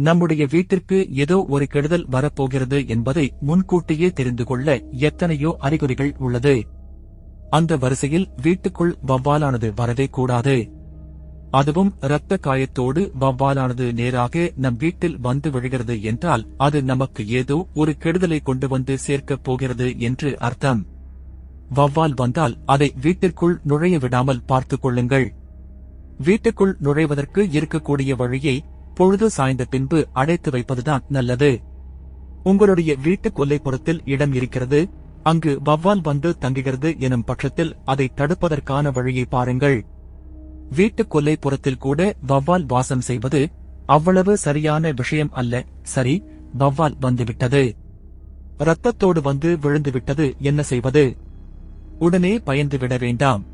நம்முடைய வீட்டிற்கு ஏதோ ஒரு கெடுதல் வரப்போகிறது என்பதை முன்கூட்டியே தெரிந்து கொள்ள எத்தனையோ அறிகுறிகள் உள்ளது. அந்த வரிசையில் வீட்டுக்குள் வவ்வாலானது வரவே கூடாது. அதுவும் இரத்த காயத்தோடு வவ்வாலானது நேராக நம் வீட்டில் வந்து விழுகிறது என்றால் அது நமக்கு ஏதோ ஒரு கெடுதலை கொண்டு வந்து சேர்க்கப் போகிறது என்று அர்த்தம். வவ்வால் வந்தால் அதை வீட்டிற்குள் நுழைய விடாமல் பார்த்துக் கொள்ளுங்கள். வீட்டுக்குள் நுழைவதற்கு இருக்கக்கூடிய வழியை பொழுது சாய்ந்த பின்பு அடைத்து வைப்பதுதான் நல்லது. உங்களுடைய வீட்டு கொல்லைப்புறத்தில் இடம் இருக்கிறது. அங்கு வவ்வால் வந்து தங்குகிறது எனும் பட்சத்தில் அதை தடுப்பதற்கான வழியை பாருங்கள். வீட்டு கொல்லைப்புறத்தில் கூட வவ்வால் வாசம் செய்வது அவ்வளவு சரியான விஷயம் அல்ல. சரி வவ்வால் வந்துவிட்டது. ரத்தத்தோடு வந்து விழுந்துவிட்டது என்ன செய்வது? உடனே பயந்து விட வேண்டாம்.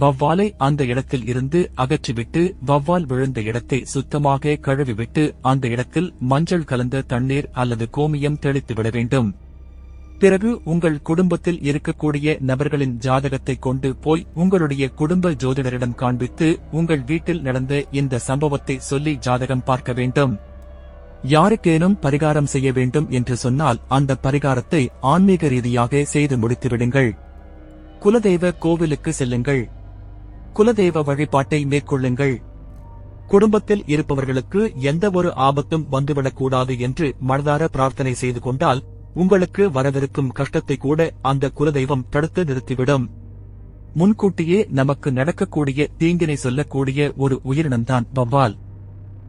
வவ்வாலை அந்த இடத்தில் இருந்து அகற்றிவிட்டு வவ்வால் விழுந்த இடத்தை சுத்தமாக கழுவிவிட்டு அந்த இடத்தில் மஞ்சள் கலந்த தண்ணீர் அல்லது கோமியம் தெளித்துவிட வேண்டும். பிறகு உங்கள் குடும்பத்தில் இருக்கக்கூடிய நபர்களின் ஜாதகத்தை கொண்டு போய் உங்களுடைய குடும்ப ஜோதிடரிடம் காண்பித்து உங்கள் வீட்டில் நடந்த இந்த சம்பவத்தை சொல்லி ஜாதகம் பார்க்க வேண்டும். யாருக்கேனும் பரிகாரம் செய்ய வேண்டும் என்று சொன்னால் அந்த பரிகாரத்தை ஆன்மீக ரீதியாக செய்து முடித்துவிடுங்கள். குலதெய்வ கோவிலுக்கு செல்லுங்கள். குலதெய்வ வழிபாட்டை மேற்கொள்ளுங்கள். குடும்பத்தில் இருப்பவர்களுக்கு எந்த ஒரு ஆபத்தும் வந்துவிடக்கூடாது என்று மனதார பிரார்த்தனை செய்து கொண்டால் உங்களுக்கு வரவிருக்கும் கஷ்டத்தை கூட அந்த குலதெய்வம் தடுத்து நிறுத்திவிடும். முன்கூட்டியே நமக்கு நடக்கக்கூடிய தீங்கினை சொல்லக்கூடிய ஒரு உயிரினம்தான் வவ்வால்.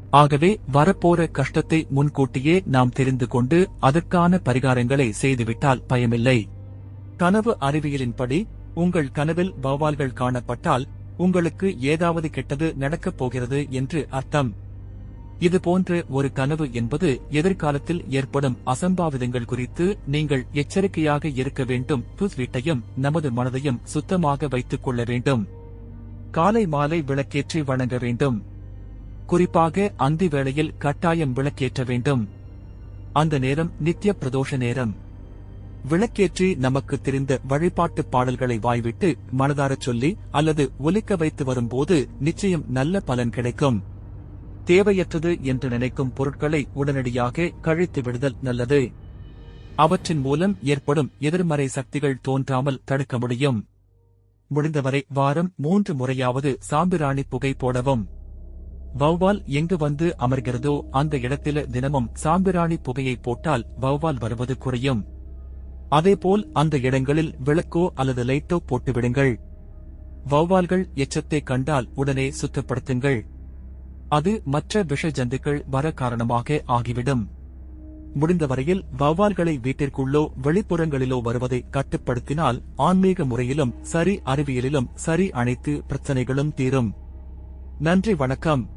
ஆகவே வரப்போற கஷ்டத்தை முன்கூட்டியே நாம் தெரிந்து கொண்டு அதற்கான பரிகாரங்களை செய்துவிட்டால் பயமில்லை. கனவு அறிவியலின்படி உங்கள் கனவில் வௌவால்கள் காணப்பட்டால் உங்களுக்கு ஏதாவது கெட்டது நடக்கப் போகிறது என்று அர்த்தம். இது போன்ற ஒரு கனவு என்பது எதிர்காலத்தில் ஏற்படும் அசம்பாவிதங்கள் குறித்து நீங்கள் எச்சரிக்கையாக இருக்க வேண்டும். புஸ் வீட்டையும் நமது மனதையும் சுத்தமாக வைத்துக் கொள்ள வேண்டும். காலை மாலை விளக்கேற்றி வணங்க வேண்டும். குறிப்பாக அந்தி வேளையில் கட்டாயம் விளக்கேற்ற வேண்டும். அந்த நேரம் நித்திய பிரதோஷ நேரம். விளக்கேற்றி நமக்கு தெரிந்த வழிபாட்டு பாடல்களை வாய்விட்டு மனதாரச் சொல்லி அல்லது ஒலிக்க வைத்து வரும்போது நிச்சயம் நல்ல பலன் கிடைக்கும். தேவையற்றது என்று நினைக்கும் பொருட்களை உடனடியாக கழித்து விடுதல் நல்லது. அவற்றின் மூலம் ஏற்படும் எதிர்மறை சக்திகள் தோன்றாமல் தடுக்க முடியும். முடிந்தவரை வாரம் மூன்று முறையாவது சாம்பிராணி புகை போடவும். வௌவால் எங்கு வந்து அமர்கிறதோ அந்த இடத்தில தினமும் சாம்பிராணி புகையை போட்டால் வௌவால் வருவது குறையும். அதேபோல் அந்த இடங்களில் விளக்கோ அல்லது லைட்டோ போட்டுவிடுங்கள். வௌவால்கள் எச்சத்தை கண்டால் உடனே சுத்தப்படுத்துங்கள். அது மற்ற விஷ ஜந்துக்கள் வர காரணமாக ஆகிவிடும். முடிந்தவரையில் வௌவால்களை வீட்டிற்குள்ளோ வெளிப்புறங்களிலோ வருவதை கட்டுப்படுத்தினால் ஆன்மீக முறையிலும் சரி அறிவியலிலும் சரி அனைத்து பிரச்சனைகளும் தீரும். நன்றி வணக்கம்.